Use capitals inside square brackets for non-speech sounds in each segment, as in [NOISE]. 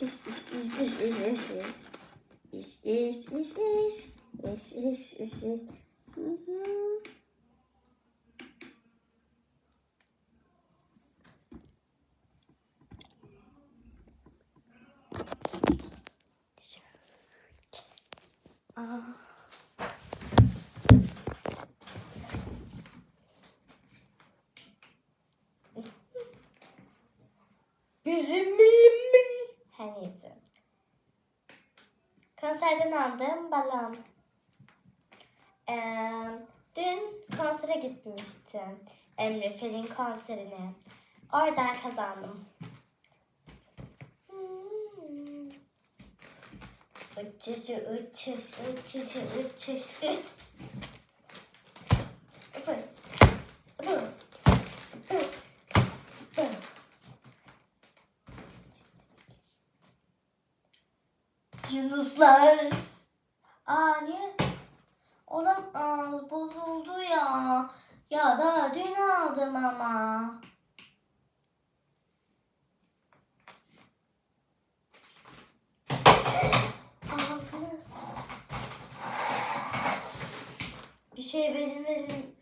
İş iş iş iş iş iş iş. İş iş iş iş. İş iş iş iş. Hı hı. Aa. Bizim bilim Konserden aldığım balon. Ee, dün konsere gitmiştim. Emre Fel'in konserine. Oradan kazandım. Hmm. Uçuş, uçuş, uçuş, uçuş. Yunuslar. Aa niye? Olamaz bozuldu ya. Ya daha dün aldım ama. Ağzını. Bir şey benim elim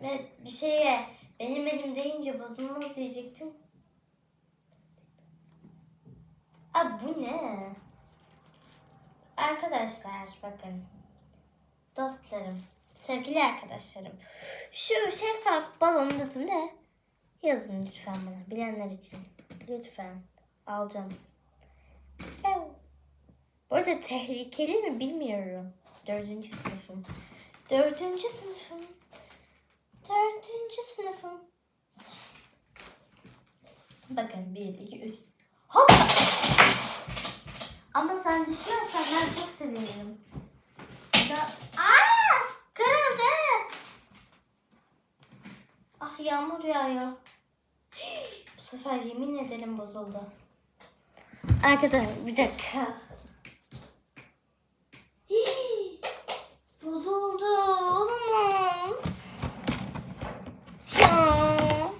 bir şeye benim elim deyince bozulmaz diyecektim. Abi bu ne? Arkadaşlar bakın. Dostlarım, sevgili arkadaşlarım. Şu şeffaf balonun adı ne? Yazın lütfen bana. Bilenler için. Lütfen. Alacağım. Bu arada tehlikeli mi bilmiyorum. Dördüncü sınıfım. Dördüncü sınıfım. Dördüncü sınıfım. Bakın bir, iki, üç. Ama sen düşmezsen ben çok sevinirim. Da... Aa! Kırıldı. Ah yağmur yağıyor. Bu sefer yemin ederim bozuldu. Arkadaşlar bir dakika. Bozuldu. Olamaz. Ya.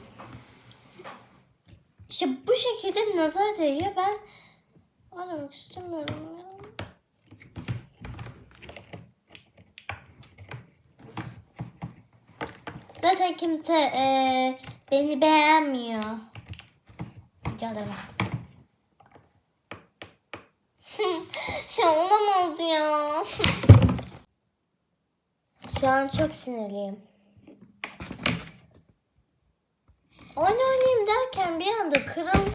İşte bu şekilde nazar değiyor. Ben aramak istemiyorum ya. Zaten kimse eee, beni beğenmiyor. Canım. [LAUGHS] ya olamaz ya. Şu an çok sinirliyim. Oyun oynayayım derken bir anda kırıldı.